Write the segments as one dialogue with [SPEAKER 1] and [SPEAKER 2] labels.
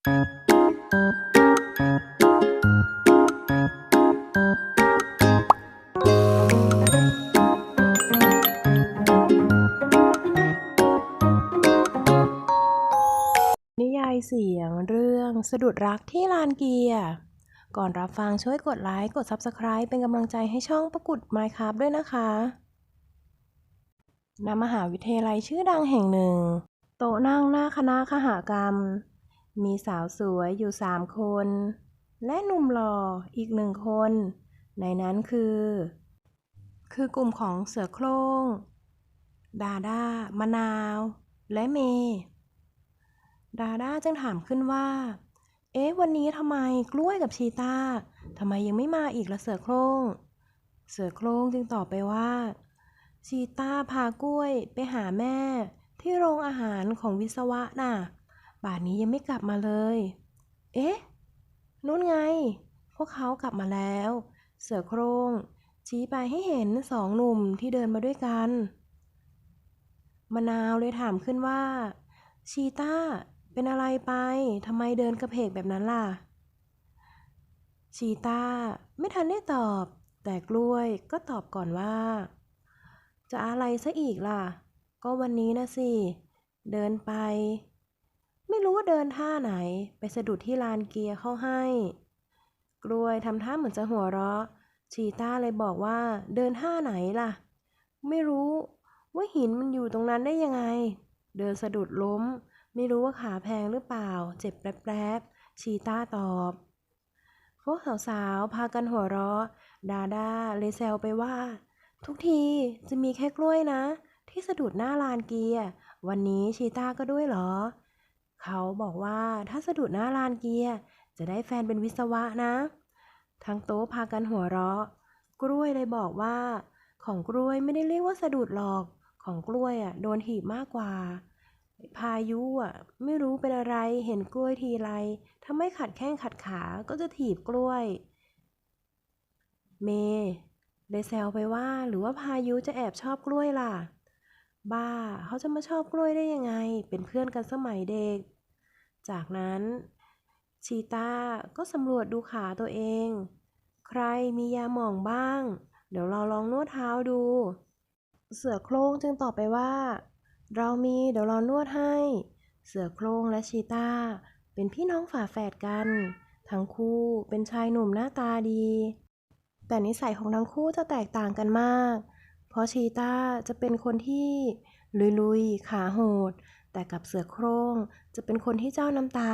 [SPEAKER 1] นิยายเสียงเรื่องสะดุดรักที่ลานเกียร์ก่อนรับฟังช่วยกดไลค์ กด Subscribe เป็นกำลังใจให้ช่องประกุด Minecraft ด้วยนะคะณมหาวิทยาลัยชื่อดังแห่งหนึ่ง โต๊ะนั่งหน้าคณะขหากรรม มีสาวสวยอยู่สามคน และหนุ่มหล่ออีกหนึ่งคน ในนั้นคือ คือกลุ่มของเสือโคร่ง ดาดามะนาว และเม ดาด้าจึงถามขึ้นว่า เอ๊ะ วันนี้ทำไมกล้วยกับชีตาทำไมยังไม่มาอีกละเสือโคร่ง เสือโคร่งจึงตอบไปว่า ชีตาพากล้วยไปหาแม่ที่โรงอาหารของวิศวะน่ะ ป่านนี้ยังไม่กลับมาเลย เอ๊ะนู่นไง พวกเขากลับมาแล้ว เสือโคร่งชี้ไปให้เห็นสองหนุ่มที่เดินมาด้วยกัน มะนาวเลยถามขึ้นว่า ชีต้า เป็นอะไรไปทำไมเดินกระเพกแบบนั้นล่ะ ชีต้าไม่ทันได้ตอบ แต่กล้วยก็ตอบก่อนว่า จะอะไรซะอีกล่ะ ก็วันนี้นะสิ เดินไป ไม่รู้ว่าเดินท่าไหน ไปสะดุดที่ลานเกียร์เข้าให้ กล้วยทำท่าเหมือนจะหัวเราะ ชีต้าเลยบอกว่าเดินท่าไหนล่ะ ไม่รู้ว่าหินมันอยู่ตรงนั้นได้ยังไง เดินสะดุดล้ม ไม่รู้ว่าขาแพงหรือเปล่า เจ็บแป๊บๆชีต้าตอบพวกสาวๆพากันหัวเราะ ดาดาเลยแซวไปว่า ทุกทีจะมีแค่กล้วยนะ ที่สะดุดหน้าลานเกียร์วันนี้ชีต้าก็ด้วยเหรอ เขาบอกว่าถ้าสะดุดหน้าลานเกียร์จะได้แฟนเป็นวิศวะนะ ทั้งโต๊ะพากันหัวเราะ กล้วยเลยบอกว่า ของกล้วยไม่ได้เรียกว่าสะดุดหรอก ของกล้วยอะโดนถีบมากกว่า พายุอะไม่รู้เป็นอะไรเห็นกล้วยทีไรถ้าไม่ขัดแข้งขัดขาก็จะถีบกล้วย เมย์เลยแซวไปว่าหรือว่าพายุจะแอบชอบกล้วยล่ะ บ้า เขาจะมาชอบกล้วยได้ยังไง เป็นเพื่อนกันสมัยเด็ก จากนั้นชีตาก็สำรวจดูขาตัวเอง ใครมียาหมองบ้าง เดี๋ยวเราลองนวดเท้าดู เสือโคร่งจึงตอบไปว่า เรามีเดี๋ยวเรานวดให้ เสือโคร่งและชีตาเป็นพี่น้องฝาแฝดกัน ทั้งคู่เป็นชายหนุ่มหน้าตาดี แต่นิสัยของทั้งคู่จะแตกต่างกันมาก เพราะชีต้าจะเป็นคนที่ลุยๆ ขาโหด แต่กับเสือโคร่งจะเป็นคนที่เจ้าน้ำตา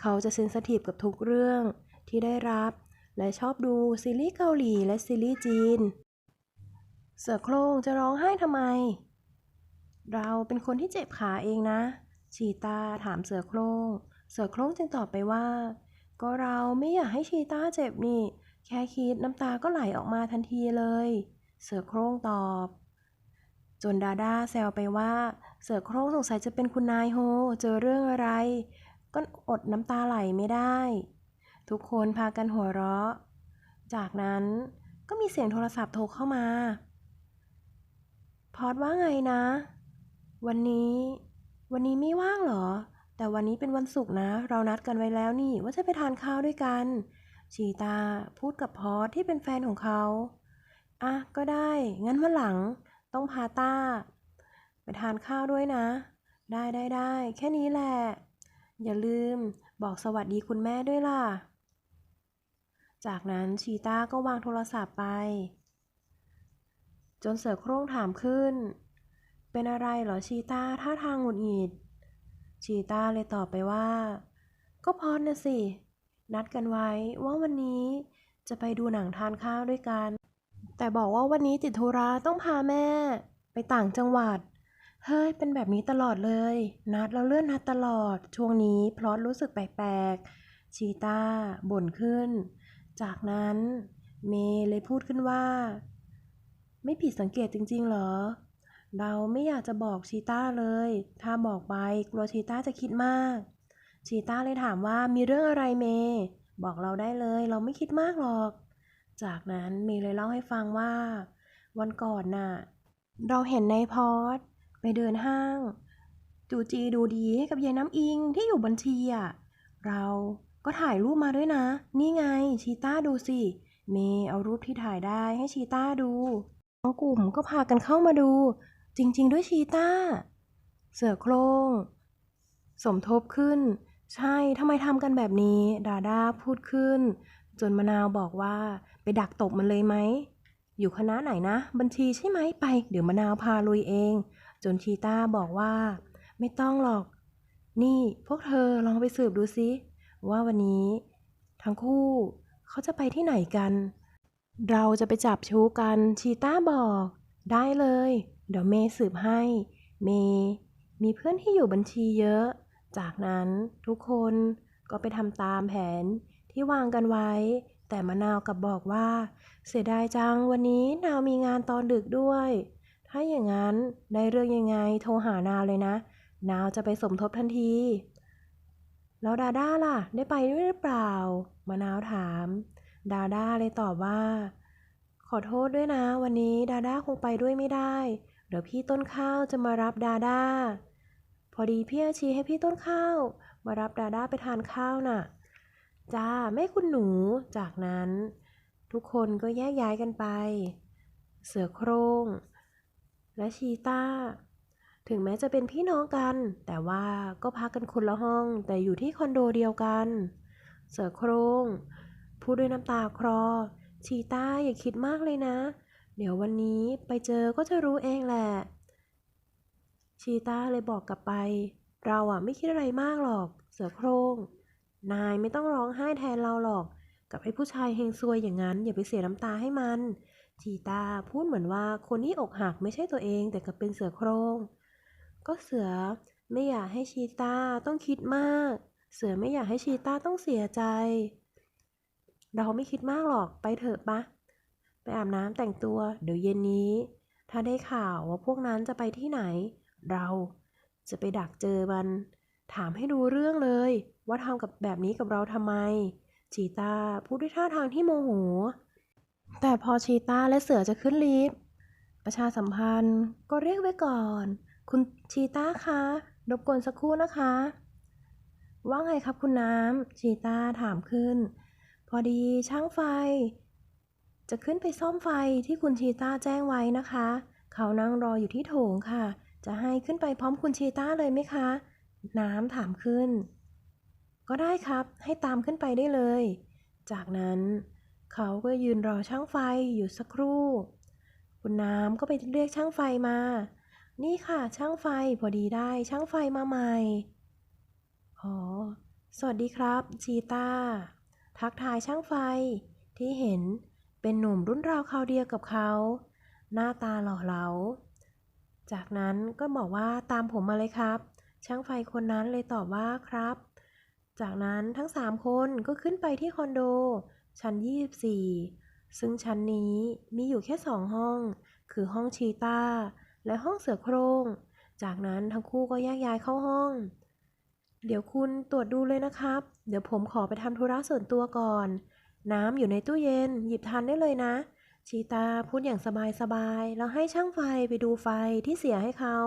[SPEAKER 1] เขาจะเซนสทีฟกับทุกเรื่องที่ได้รับ และชอบดูซีรีส์เกาหลีและซีรีส์จีน เสือโคร่งจะร้องไห้ทำไม เราเป็นคนที่เจ็บขาเองนะ ชีตาถามเสือโคร่ง เสือโคร่งจึงตอบไปว่า ก็เราไม่อยากให้ชีตาเจ็บนี่ แค่คิดน้ำตาก็ไหลออกมาทันทีเลย เสือโคร่งตอบ จนดาด้าแซวไปว่า เสือโคร่งสงสัยจะเป็นคุณนายโฮ เจอเรื่องอะไร ก็อดน้ำตาไหลไม่ได้ ทุกคนพากันหัวเราะ จากนั้นก็มีเสียงโทรศัพท์โทรเข้ามา พอดว่าไงนะ วันนี้ วันนี้ไม่ว่างเหรอ แต่วันนี้เป็นวันศุกร์นะ เรานัดกันไว้แล้วนี่ว่าจะไปทานข้าวด้วยกันชีตาพูดกับพอดที่เป็นแฟนของเขา อะก็ได้ งั้นวันหลังต้องพาต้า ไปทานข้าวด้วยนะ ได้ได้ได้แค่นี้แหละ อย่าลืมบอกสวัสดีคุณแม่ด้วยล่ะ จากนั้นชีต้าก็วางโทรศัพท์ไป จนเสือโคร่งถามขึ้น เป็นอะไรเหรอชีต้าท่าทางหงุดหงิด ชีต้าเลยตอบไปว่า ก็พอดนะสิ นัดกันไว้ว่าวันนี้จะไปดูหนังทานข้าวด้วยกัน แต่บอกว่าวันนี้ติดธุระต้องพาแม่ ไปต่างจังหวัด เฮ้ย เป็นแบบนี้ตลอดเลย นัดแล้วเลื่อนนัดตลอด ช่วงนี้พลอตรู้สึกแปลกๆ ชีต้าบ่นขึ้น จากนั้น เมเลยพูดขึ้นว่า ไม่ผิดสังเกตจริงๆ เหรอ เราไม่อยากจะบอกชีต้าเลย ถ้าบอกไปกลัวชีต้าจะคิดมาก ชีต้าเลยถามว่ามีเรื่องอะไรเม บอกเราได้เลย เราไม่คิดมากหรอก จากนั้นเมย์เลยเล่าให้ฟังว่า วันก่อนน่ะ เราเห็นในพอดไปเดินห้าง จูจีดูดีให้กับยายน้ำอิงที่อยู่บัญชีอะเราก็ถ่ายรูปมาด้วยนะ นี่ไงชีต้าดูสิ เมย์เอารูปที่ถ่ายได้ให้ชีต้าดูทั้งกลุ่มก็พากันเข้ามาดู จริง ๆ ด้วยชีต้า เสือโครงสมทบขึ้น ใช่ทำไมทำกันแบบนี้ ดาด้าพูดขึ้น จนมะนาวบอกว่า ไปดักตบมันเลยไหม อยู่คณะไหนนะ บัญชีใช่ไหมไป เดี๋ยวมะนาวพาลุยเอง จนชีต้าบอกว่า ไม่ต้องหรอก นี่พวกเธอลองไปสืบดูซิ ว่าวันนี้ ทั้งคู่เขาจะไปที่ไหนกัน เราจะไปจับชู้กัน ชีต้าบอก ได้เลย เดี๋ยวเมย์สืบให้ เมย์มีเพื่อนที่อยู่บัญชีเยอะ จากนั้นทุกคนก็ไปทำตามแผนที่วางกันไว้ แต่มะนาวกลับบอกว่า เสียดายจังวันนี้นาวมีงานตอนดึกด้วย ถ้าอย่างนั้นได้เรื่องยังไงโทรหานาวเลยนะ นาวจะไปสมทบทันที แล้วดาด้าล่ะ ได้ไปด้วยหรือเปล่ามะนาวถาม ดาด้าเลยตอบว่า ขอโทษด้วยนะ วันนี้ดาด้าคงไปด้วยไม่ได้ เดี๋ยวพี่ต้นข้าวจะมารับดาด้าพอดีพี่อาชีให้พี่ต้นข้าว มารับดาด้าไปทานข้าวน่ะ จ้าแม่คุณหนู จากนั้น ทุกคนก็แยกย้ายกันไป เสือโครงและชีต้า ถึงแม้จะเป็นพี่น้องกัน แต่ว่าก็พักกันคนละห้อง แต่อยู่ที่คอนโดเดียวกัน เสือโครงพูดด้วยน้ำตาคลอ ชีต้าอย่าคิดมากเลยนะ เดี๋ยววันนี้ไปเจอก็จะรู้เองแหละ ชีต้าเลยบอกกลับไป เราอะไม่คิดอะไรมากหรอก เสือโครง นายไม่ต้องร้องไห้แทนเราหรอก กับไอ้ผู้ชายเฮงซวยอย่างนั้น อย่าไปเสียน้ำตาให้มัน ชีตาพูดเหมือนว่าคนที่อกหักไม่ใช่ตัวเองแต่กลับเป็นเสือโครงก็เสือไม่อยากให้ชีตาต้องคิดมาก เสือไม่อยากให้ชีตาต้องเสียใจ เราไม่คิดมากหรอกไปเถอะปะไปอาบน้ำแต่งตัว เดี๋ยวเย็นนี้ ถ้าได้ข่าวว่าพวกนั้นจะไปที่ไหน เราจะไปดักเจอมัน ถามให้รู้เรื่องเลย ว่าทำกับแบบนี้กับเราทำไม ชีตาพูดด้วยท่าทางที่โมโห แต่พอชีตาและเสือจะขึ้นลิฟต์ประชาสัมพันธ์ก็เรียกไว้ก่อน คุณชีตาคะรบกวนสักครู่นะคะ ว่าไงครับคุณน้ำชีตาถามขึ้น พอดีช่างไฟ จะขึ้นไปซ่อมไฟที่คุณชีตาแจ้งไว้นะคะ เขานั่งรออยู่ที่โถงค่ะ จะให้ขึ้นไปพร้อมคุณชีตาเลยไหมคะ น้ำถามขึ้น ก็ได้ครับ ให้ตามขึ้นไปได้เลย จากนั้นเขาก็ยืนรอช่างไฟอยู่สักครู่ คุณน้ำก็ไปเรียกช่างไฟมา นี่ค่ะ ช่างไฟพอดีได้ช่างไฟมาใหม่ อ๋อ สวัสดีครับ ชีตาทักทายช่างไฟที่เห็นเป็นหนุ่มรุ่นราวคราวเดียวกับเขา หน้าตาหล่อเหลา จากนั้นก็บอกว่าตามผมมาเลยครับ ช่างไฟคนนั้นเลยตอบว่าครับ จากนั้นทั้งสามคนก็ขึ้นไปที่คอนโด ชั้น 24 ซึ่งชั้นนี้มีอยู่แค่สองห้อง คือห้องชีตาและห้องเสือโครง จากนั้นทั้งคู่ก็แยกย้ายเข้าห้อง เดี๋ยวคุณตรวจดูเลยนะครับ เดี๋ยวผมขอไปทำธุระส่วนตัวก่อน น้ำอยู่ในตู้เย็นหยิบทานได้เลยนะ ชีตาพูดอย่างสบายๆแล้วให้ช่างไฟไปดูไฟที่เสียให้เขา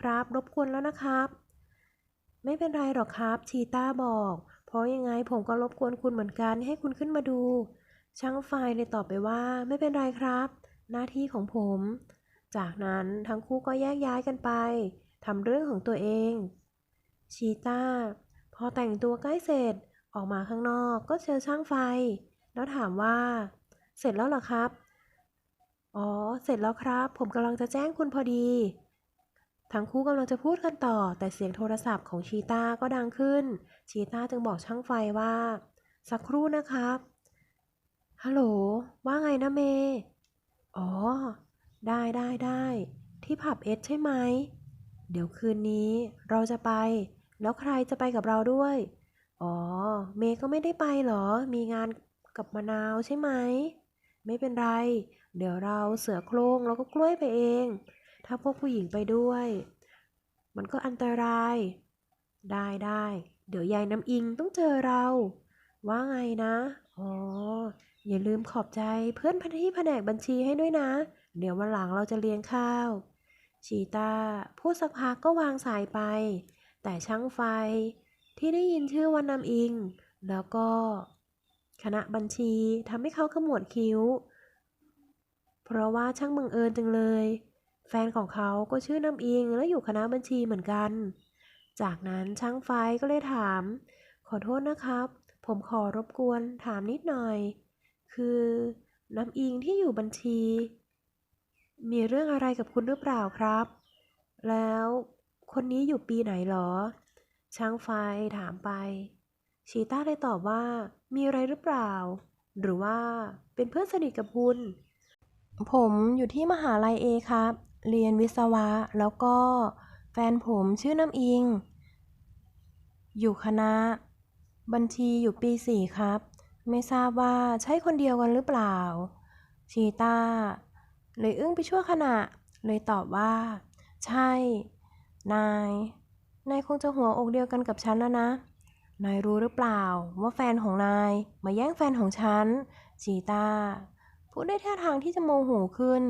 [SPEAKER 1] ครับรบกวนแล้วนะครับ ไม่เป็นไรหรอกครับ ชีต้าบอก เพราะยังไงผมก็รบกวนคุณเหมือนกันให้คุณขึ้นมาดู ช่างไฟเลยตอบไปว่า ไม่เป็นไรครับ หน้าที่ของผม จากนั้นทั้งคู่ก็แยกย้ายกันไปทำเรื่องของตัวเอง ชีต้า พอแต่งตัวใกล้เสร็จออกมาข้างนอกก็เจอช่างไฟ แล้วถามว่า เสร็จแล้วเหรอครับ อ๋อ เสร็จแล้วครับ ผมกำลังจะแจ้งคุณพอดี ทั้งคู่กำลังจะพูดกันต่อ แต่เสียงโทรศัพท์ของชีต้าก็ดังขึ้น ชีต้าจึงบอกช่างไฟว่า สักครู่นะครับ ฮัลโหล ว่าไงนะเมย์อ๋อ ได้ได้ได้ ที่ผับเอสใช่ไหม เดี๋ยวคืนนี้เราจะไป แล้วใครจะไปกับเราด้วย อ๋อ เมย์ก็ไม่ได้ไปเหรอ มีงานกับมะนาวใช่ไหม ไม่เป็นไร เดี๋ยวเราเสือโครงแล้วก็กล้วยไปเอง ถ้าพวกผู้หญิงไปด้วย มันก็อันตราย ได้ได้ เดี๋ยวยายน้ำอิงต้องเจอเรา ว่าไงนะ อ๋อ อย่าลืมขอบใจเพื่อนพันที่แผนกบัญชีให้ด้วยนะ เดี๋ยววันหลังเราจะเลี้ยงข้าว ชีตาพูดสักพักก็วางสายไป แต่ช่างไฟที่
[SPEAKER 2] ได้ยินชื่อว่านำอิง แล้วก็ คณะบัญชีทำให้เขาขมวดคิ้ว เพราะว่าช่างบังเอิญจังเลย แฟนของเขาก็ชื่อน้ำอิงและอยู่คณะบัญชีเหมือนกัน จากนั้นช่างไฟก็เลยถาม ขอโทษนะครับ ผมขอรบกวนถามนิดหน่อย คือน้ำอิงที่อยู่บัญชี มีเรื่องอะไรกับคุณหรือเปล่าครับ แล้วคนนี้อยู่ปีไหนหรอ ช่างไฟถามไป ชีต้าเลยตอบว่า มีอะไรหรือเปล่า หรือว่าเป็นเพื่อนสนิทกับคุณ
[SPEAKER 1] ผมอยู่ที่มหาลัยเอครับ เรียนวิศวะ แล้วก็แฟนผมชื่อน้ำอิง อยู่คณะ บัญชีอยู่ปีสี่ครับ ไม่ทราบว่าใช่คนเดียวกันหรือเปล่า ชีตาเลยอึ้งไปชั่วขณะ เลยตอบว่า ใช่ นาย นายคงจะหัวอกเดียวกันกับฉันแล้วนะ นายรู้หรือเปล่าว่าแฟนของนายมาแย่งแฟนของฉันชีตาพูดได้ท่าทางที่จะโมโหขึ้น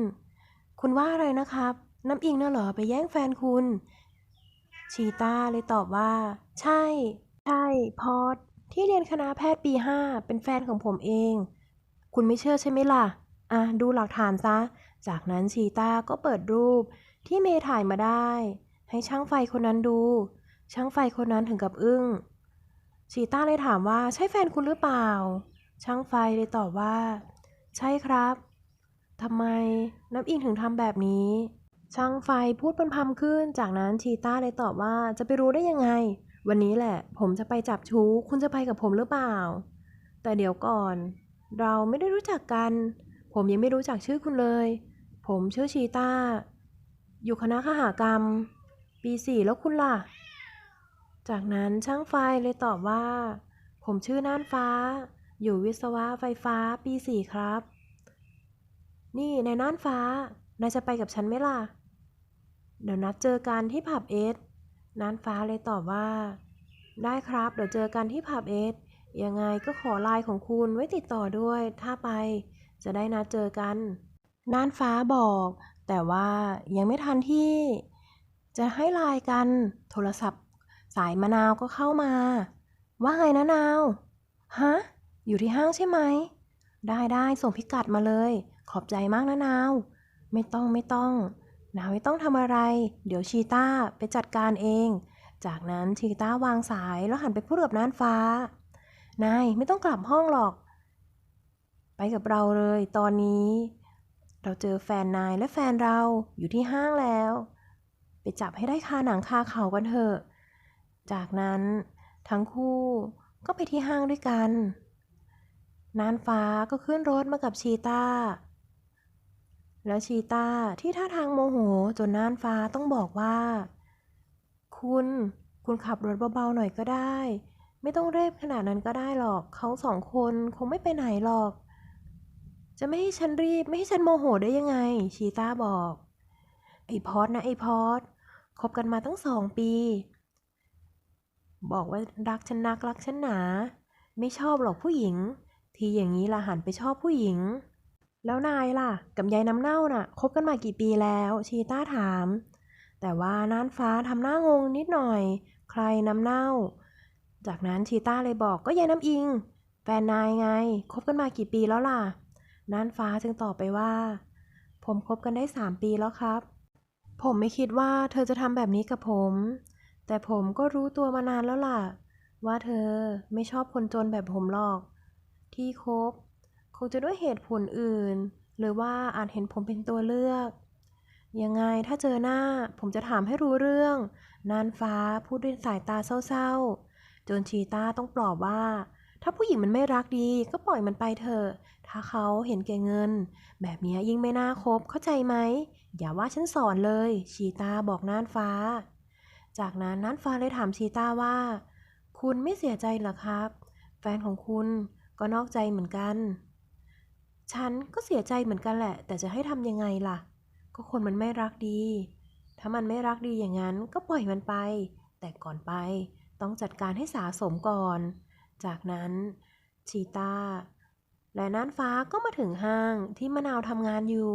[SPEAKER 1] คุณว่าอะไรนะครับ น้ำอิงน่ะเหรอไปแย่งแฟนคุณ ชีตาเลยตอบว่า ใช่ ใช่ พอดที่เรียนคณะแพทย์ปี5เป็นแฟนของผมเอง คุณไม่เชื่อใช่ไหมล่ะ อะ ดูหลักฐานซะ จากนั้นชีตาก็เปิดรูปที่เมย์ถ่ายมาได้ ให้ช่างไฟคนนั้นดู ช่างไฟคนนั้นถึงกับอึ้ง ชีต้าเลยถามว่าใช่แฟนคุณหรือเปล่า ช่างไฟเลยตอบว่า ใช่ครับ ทำไมน้ำอิงถึงทำแบบนี้ ช่างไฟพูดเป็นพำขึ้น จากนั้นชีต้าเลยตอบว่าจะไปรู้ได้ยังไง วันนี้แหละ ผมจะไปจับชู้ คุณจะไปกับผมหรือเปล่า แต่เดี๋ยวก่อน เราไม่ได้รู้จักกัน ผมยังไม่รู้จักชื่อคุณเลย ผมชื่อชีต้า อยู่คณะขหากรรม ปีสี่แล้วคุณล่ะ จากนั้นช่างไฟเลยตอบว่า ผมชื่อน่านฟ้า อยู่วิศวะไฟฟ้าปีสี่ครับ นี่นายน่านฟ้า นายจะไปกับฉันไหมล่ะ เดี๋ยวนัดเจอกันที่ผับเอสน่านฟ้าเลยตอบว่า ได้ครับ เดี๋ยวเจอกันที่ผับเอสยังไงก็ขอไลน์ของคุณไว้ติดต่อด้วย ถ้าไป จะได้นัดเจอกัน น่านฟ้าบอก แต่ว่ายังไม่ทันที่ จะให้ไลน์กัน โทรศัพท์ สายมะนาวก็เข้ามา ว่าไงนะนาว ฮะ อยู่ที่ห้างใช่ไหม ได้ได้ส่งพิกัดมาเลย ขอบใจมากนะนาว ไม่ต้องไม่ต้อง นาวไม่ต้องทำอะไร เดี๋ยวชีต้าไปจัดการเอง จากนั้นชีต้าวางสายแล้วหันไปพูดกับน่านฟ้า นายไม่ต้องกลับห้องหรอก ไปกับเราเลยตอนนี้ เราเจอแฟนนายและแฟนเราอยู่ที่ห้างแล้ว ไปจับให้ได้คาหนังคาเขากันเถอะ จากนั้นทั้งคู่ก็ไปที่ห้างด้วยกันน่านฟ้าก็ขึ้นรถมากับชีต้า แล้วชีตาที่ท่าทางโมโหจนน่านฟ้าต้องบอกว่า คุณ คุณขับรถเบาๆหน่อยก็ได้ ไม่ต้องเร่งขนาดนั้นก็ได้หรอก เขาสองคนคงไม่ไปไหนหรอก จะไม่ให้ฉันรีบ ไม่ให้ฉันโมโหได้ยังไง ชีตาบอก ไอพอดนะไอพอดคบกันมาตั้งสองปี บอกว่ารักฉันนักรักฉันหนา ไม่ชอบหรอกผู้หญิง ทีอย่างนี้ละหันไปชอบผู้หญิง แล้วนายล่ะ กับยายน้ำเน่าน่ะคบกันมากี่ปีแล้ว ชีต้าถาม แต่ว่าน่านฟ้าทำหน้างงนิดหน่อย ใครน้ำเน่า จากนั้นชีต้าเลยบอกก็ยายน้ำอิง แฟนนายไงคบกันมากี่ปีแล้วล่ะน่านฟ้าจึงตอบไปว่า ผมคบกันได้สามปีแล้วครับ ผมไม่คิดว่าเธอจะทำแบบนี้กับผม แต่ผมก็รู้ตัวมานานแล้วล่ะ ว่าเธอไม่ชอบคนจนแบบผมหรอก ที่คบ คงจะด้วยเหตุผลอื่น หรือว่าอาจเห็นผมเป็นตัวเลือก ยังไงถ้าเจอหน้าผมจะถามให้รู้เรื่องนานฟ้าพูดด้วยสายตาเศร้าๆ จนชีต้าต้องปลอบว่า ถ้าผู้หญิงมันไม่รักดีก็ปล่อยมันไปเถอะ ถ้าเขาเห็นแก่เงิน แบบนี้ยิ่งไม่น่าคบเข้าใจไหม อย่าว่าฉันสอนเลย ชีตาบอกน่านฟ้า จากนั้นน่านฟ้าเลยถามชีตาว่า คุณไม่เสียใจหรอครับ แฟนของคุณก็นอกใจเหมือนกัน ฉันก็เสียใจเหมือนกันแหละ แต่จะให้ทำยังไงล่ะ ก็คนมันไม่รักดี ถ้ามันไม่รักดีอย่างนั้นก็ปล่อยมันไป แต่ก่อนไป ต้องจัดการให้สาสมก่อน จากนั้นชีตาและน่านฟ้าก็มาถึงห้างที่มะนาวทำงานอยู่